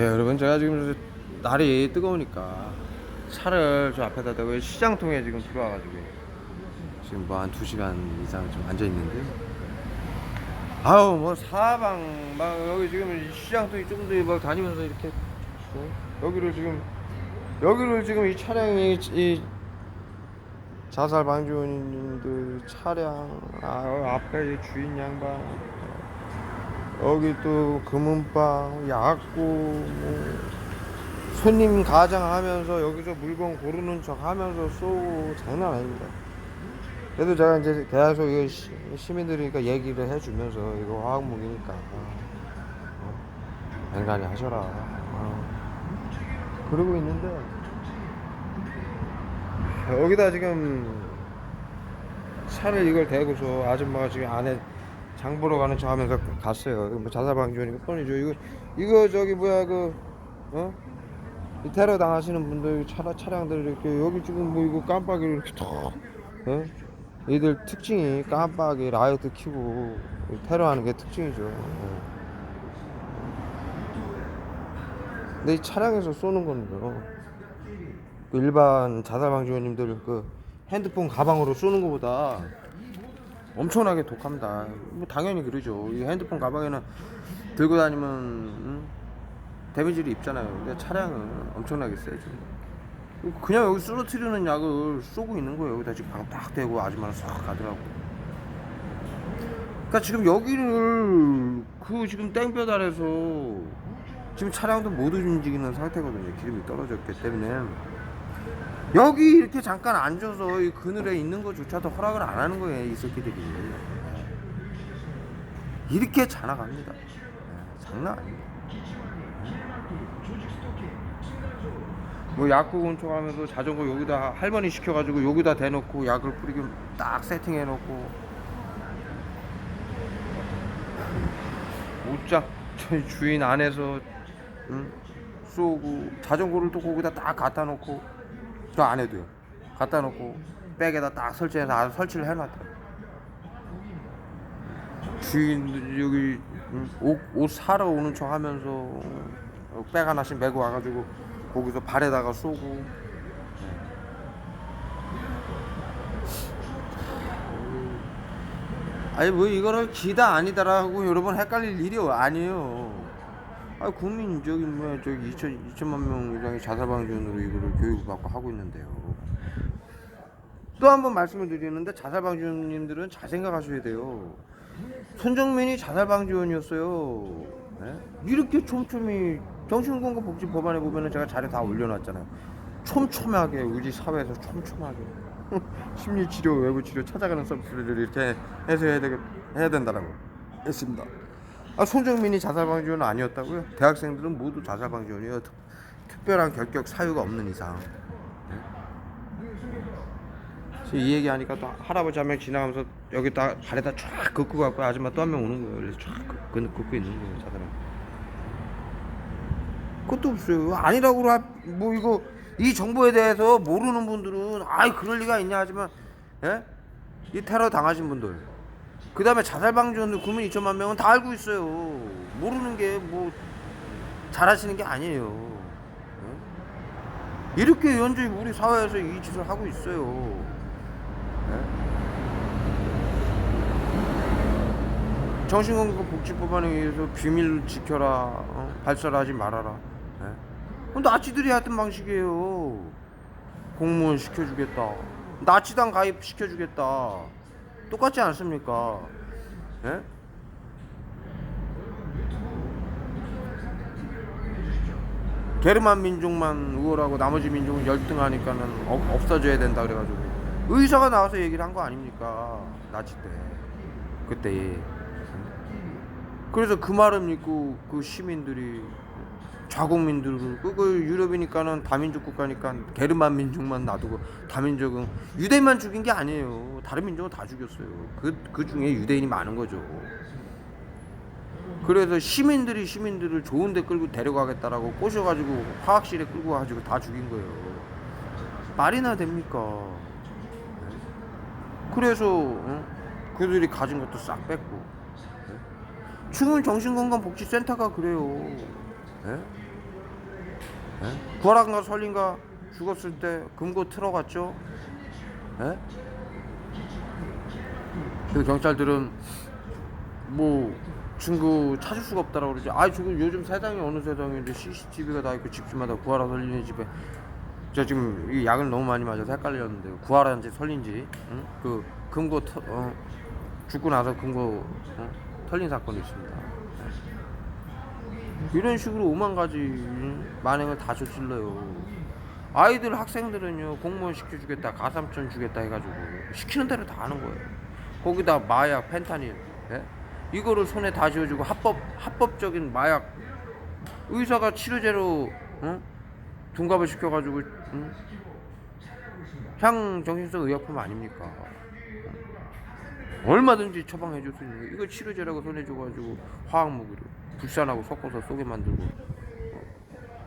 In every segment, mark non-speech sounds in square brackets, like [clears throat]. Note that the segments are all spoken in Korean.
예, 여러분 제가 지금 날이 뜨거우니까 차를 저 앞에다 대고 시장통에 지금 들어와가지고 지금 뭐한두 시간 이상 좀 앉아 있는데 아우 뭐 사방 막 여기 지금 시장통이 조금 더막 다니면서 이렇게 어? 여기를 지금 여기를 지금 이 차량이 이 자살 방지원님들 차량 아 앞에 이 주인 양반 여기 또 금은방 약국 뭐 손님 가장하면서 여기서 물건 고르는 척 하면서 쏘고 장난 아닙니다. 그래도 제가 이제 계속 이거 시, 시민들이니까 얘기를 해주면서 이거 화학무기니까 어, 앵간히 하셔라. 어. 그러고 있는데 여기다 지금 차를 이걸 대고서 아줌마가 지금 안에 장 보러 가는 척 하면서 갔어요. 뭐 자살 방지원이고 뻔이죠. 이거 이거 저기 뭐야 그 어? 이 테러 당하시는 분들 차라 차량들 이렇게 여기 지금 뭐 이거 깜빡이를 이렇게 턱 어? 이들 특징이 깜빡이 라이트 켜고 테러하는 게 특징이죠. 어. 근데 이 차량에서 쏘는 건요. 그 일반 자살 방지원님들 그 핸드폰 가방으로 쏘는 것보다 엄청나게 독합니다. 뭐 당연히 그러죠. 이 핸드폰 가방에는 들고 다니면 음, 데미지를 입잖아요. 근데 차량은 엄청나게 세죠. 그냥 여기 쓰러트리는 약을 쏘고 있는 거예요. 여기다 지금 방딱 대고 아줌마는 싹 가더라고. 그러니까 지금 여기를 그 지금 땡볕 아래서 지금 차량도 못 움직이는 상태거든요. 기름이 떨어졌기 때문에 여기 이렇게 잠깐 앉아서 이 그늘에 있는 것조차도 허락을 안 하는 거예요. 이 새끼들이 이렇게 자나갑니다. 네, 장난 아닙니다. 뭐 약국 운송하면서 자전거 여기다 할머니 시켜가지고 여기다 대놓고 약을 뿌리고 딱 세팅해놓고 옷장 저희 주인 안에서 응? 쏘고 자전거를 또 거기다 딱 갖다 놓고 저 안에도요 갖다 놓고 백에다 딱 설치해서 아주 설치를 해놨더라고 주인들이 여기 응? 옷, 옷 사러 오는 척 하면서 어, 백 하나씩 메고 와가지고 거기서 발에다가 쏘고 아니 뭐 이거를 기다 아니다라고 여러분 헷갈릴 일이 아니에요. 아 국민 저기 뭐야 저기 2천 2천만 명 이상의 자살 방지원으로 이거를 교육을 받고 하고 있는데요. 또 한 번 말씀을 드리는데 자살 방지원님들은 잘 생각하셔야 돼요. 손정민이 자살 방지원이었어요. 네? 이렇게 촘촘히 정신건강복지 법안에 보면은 제가 자료 다 올려놨잖아요. 촘촘하게 우리 사회에서 촘촘하게 [laughs] 심리치료, 외부치료 찾아가는 서비스를 이렇게 해서 해야 되겠 해야 된다라고 했습니다. 아 손정민이 자살방지원은 아니었다고요? 대학생들은 모두 자살방지원이에요. 특, 특별한 결격 사유가 없는 이상. 네? 이 얘기하니까 또 할아버지 한 명 지나가면서 여기 다 발에다 쫙 긋고 갖고 아줌마 또 한 명 오는 거예요. 쫙 긋- 긋고 있는 거예요, 자살방. 그것도 없어요. 아니라고 하- 뭐 이거 이 정보에 대해서 모르는 분들은 아이 그럴 리가 있냐 하지만 예? 이 테러 당하신 분들 그 다음에 자살 방지원들 국민 2천만 명은 다 알고 있어요. 모르는 게 뭐 잘하시는 게 아니에요. 예? 이렇게 현재 우리 사회에서 이 짓을 하고 있어요. 예? 정신건강 복지법안에 의해서 비밀 지켜라, 어? 발설하지 말아라. 예? 나치들이 했던 방식이에요. 공무원 시켜주겠다. 나치당 가입 시켜주겠다. 똑같지 않습니까? 예? 게르만 민족만 우월하고 나머지 민족은 열등하니까는 업, 없어져야 된다 그래가지고 의사가 나와서 얘기를 한 거 아닙니까? 나치 때 그때 그래서 그 말을 믿고 그 시민들이 자국민들을 그걸 유럽이니까는 다민족 국가니까 게르만 민족만 놔두고 다민족은 유대인만 죽인 게 아니에요. 다른 민족은 다 죽였어요. 그, 그 중에 유대인이 많은 거죠. 그래서 시민들이 시민들을 좋은 데 끌고 데려가겠다라고 꼬셔가지고 화학실에 끌고 가지고 다 죽인 거예요. 말이나 됩니까? 그래서 어? 그들이 가진 것도 싹 뺐고 지금 정신건강복지센터가 그래요. 예? 예? 구하라인가 설린가 죽었을 때 금고 틀어갔죠. 예? 그 경찰들은 뭐 친구 찾을 수가 없다라고 그러지. 아 지금 요즘 세상이 어느 세상인데 CCTV가 다 있고 집집마다 구하라 설리는 집에 저 지금 이 약을 너무 많이 맞아서 헷갈렸는데 구하라인지 설린지 응? 그 금고 터, 어, 죽고 나서 금고 어? 털린 사건이 있습니다. 예. 이런 식으로 오만 가지 응? 만행을 다 저질러요. 아이들 학생들은요 공무원 시켜주겠다 가삼천 주겠다 해가지고 시키는 대로 다 하는 거예요. 거기다 마약 펜타닐 예? 이거를 손에 다 쥐어주고 합법 합법적인 마약 의사가 치료제로 응? 둔갑을 시켜가지고 응? 향 정신성 의약품 아닙니까? 얼마든지 처방해 줄 수 있는 거 이거 치료제라고 손에 줘가지고 화학무기를 불산하고 섞어서 쏘게 만들고 어.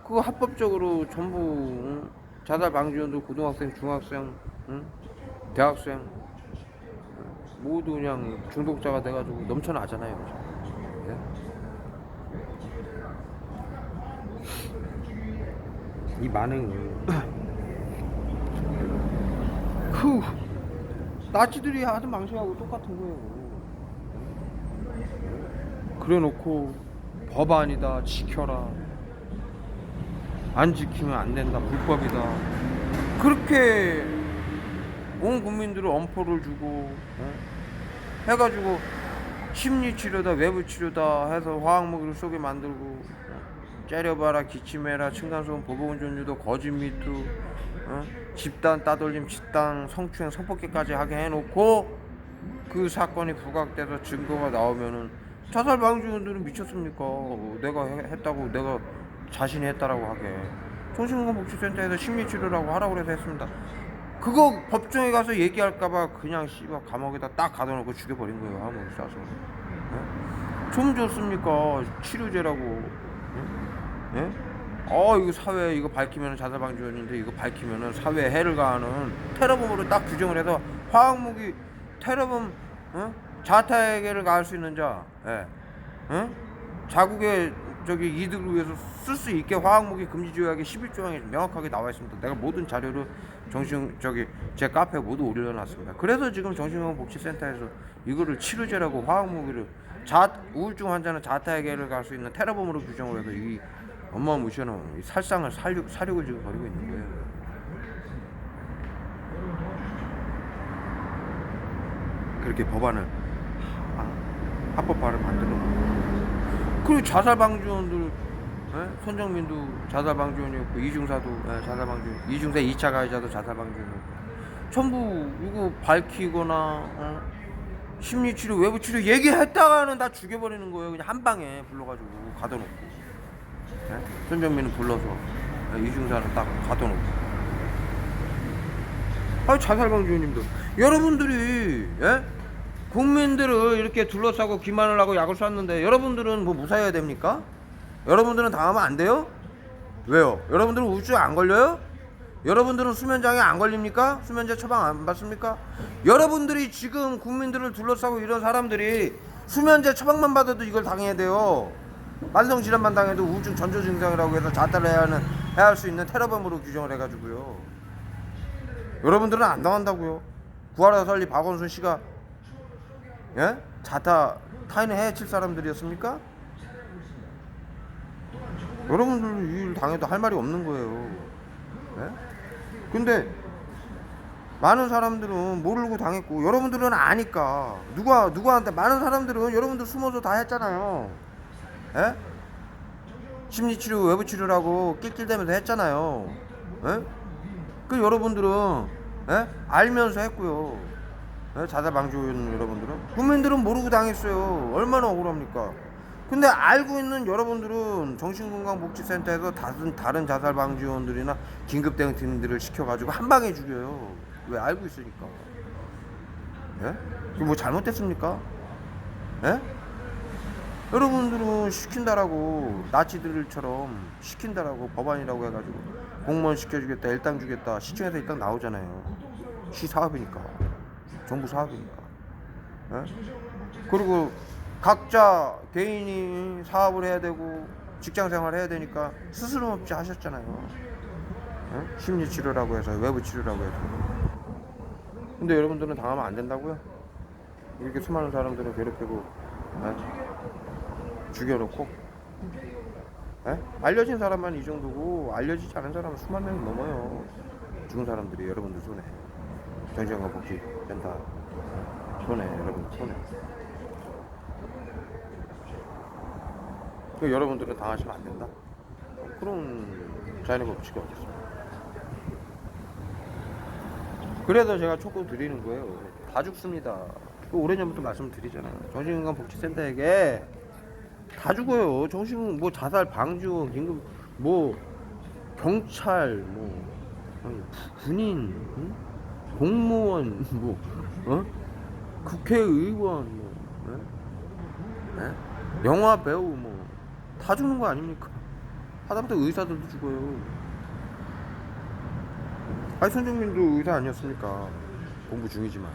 그거 합법적으로 전부 응? 자살 방지원도 고등학생, 중학생, 응? 대학생 응? 모두 그냥 중독자가 돼가지고 넘쳐나잖아요. 예? 이 만행을 그 [clears throat] 나치들이 하던 방식하고 똑같은 거예요. 그래 놓고 법안이다 지켜라 안 지키면 안 된다 불법이다 그렇게 온 국민들을 엄포를 주고 어? 해가지고 심리 치료다 외부 치료다 해서 화학무기를 쏘게 만들고 어? 째려봐라 기침해라 층간소음 보복운전 유도 거짓 미투 어? 집단 따돌림 집단 성추행 성폭행까지 하게 해놓고 그 사건이 부각돼서 증거가 나오면은 자살 방지원들은 미쳤습니까? 어, 내가 해- 했다고 내가 자신이 했다라고 하게 정신건강복지센터에서 심리치료라고 하라고 그래서 했습니다. 그거 법정에 가서 얘기할까봐 그냥 씨발 감옥에다 딱 가둬놓고 죽여버린 거예요 아무 싸서 예? 좀 좋습니까 치료제라고 예? 예? 어 이거 사회 이거 밝히면 자살 방지원인데 이거 밝히면은 사회에 해를 가하는 테러범으로 딱 규정을 해서 화학무기 테러범 어? 자타에게를 가할 수 있는 자 예. 어? 자국의 저기 이득을 위해서 쓸 수 있게 화학무기 금지 조약의 11조항에 명확하게 나와 있습니다. 내가 모든 자료를 정신 저기 제 카페에 모두 올려놨습니다. 그래서 지금 정신건강복지센터에서 이거를 치료제라고 화학무기를 자 우울증 환자는 자타에게를 갈 수 있는 테러범으로 규정을 해서 이 어마무시한 이 살상을 살육 사육을 지금 벌이고 있는 거예요. 그렇게 법안을 하- 합법화를 만들어 놓고 그리고 자살 방지원들 예? 손정민도 자살 방지원이었고 이중사도 예, 자살 방지원 이중사 2차 가해자도 자살 방지원이었고 전부 이거 밝히거나 어? 심리치료 외부치료 얘기했다가는 다 죽여버리는 거예요 그냥 한 방에 불러가지고 가둬놓고 예? 손정민은 불러서 예, 이중사는 딱 가둬놓고 아 자살 방지원님들 여러분들이 예? 국민들을 이렇게 둘러싸고 기만을 하고 약을 쐈는데 여러분들은 뭐 무사해야 됩니까? 여러분들은 당하면 안 돼요? 왜요? 여러분들은 우울증 안 걸려요? 여러분들은 수면장애 안 걸립니까? 수면제 처방 안 받습니까? 여러분들이 지금 국민들을 둘러싸고 이런 사람들이 수면제 처방만 받아도 이걸 당해야 돼요. 만성 질환만 당해도 우울증 전조 증상이라고 해서 자살을 해야 하는 해야 할 수 있는 테러범으로 규정을 해가지고요. 여러분들은 안 당한다고요. 구하라 설리 박원순 씨가 예? 자타 타인을 해칠 사람들이었습니까? 여러분들 이일 당해도 할 말이 없는 거예요. 예? 근데 많은 사람들은 모르고 당했고 여러분들은 아니까 누가 누구한테 많은 사람들은 여러분들 숨어서 다 했잖아요. 예? 심리치료 외부치료라고 낄낄대면서 했잖아요. 예? 그 여러분들은 예? 알면서 했고요. 예? 자살 방지원 여러분들은 국민들은 모르고 당했어요. 얼마나 억울합니까? 근데 알고 있는 여러분들은 정신건강복지센터에서 다른 다른 자살 방지원들이나 긴급 대응팀들을 시켜가지고 한 방에 죽여요. 왜 알고 있으니까? 예? 그게 뭐 잘못됐습니까? 예? 여러분들은 시킨다라고 나치들처럼 시킨다라고 법안이라고 해가지고 공무원 시켜주겠다 일당 주겠다 시청에서 일당 나오잖아요 시 사업이니까 정부 사업이니까 예? 그리고 각자 개인이 사업을 해야 되고 직장 생활 해야 되니까 스스럼 없이 하셨잖아요. 어? 심리 치료라고 해서 외부 치료라고 해서. 근데 여러분들은 당하면 안 된다고요? 이렇게 수많은 사람들을 괴롭히고 어? 죽여놓고 에? 알려진 사람만 이 정도고 알려지지 않은 사람은 수만 명이 넘어요. 죽은 사람들이 여러분들 손에 정신건강복지센터 손에 여러분들 손에. 그 여러분들은 당하시면 안 된다. 그런 자연의 법칙이 어디 있습니까? 그래서 제가 촉구 드리는 거예요. 다 죽습니다. 그 오래전부터 말씀드리잖아요. 정신건강복지센터에게 다 죽어요. 정신 뭐 자살 방지원 긴급 뭐 경찰 뭐 군인 응? 공무원 뭐 어? 국회의원 뭐 예? 예? 영화 배우 뭐 다 죽는 거 아닙니까? 하다못해 의사들도 죽어요. 아니 손정민도 의사 아니었습니까? 공부 중이지만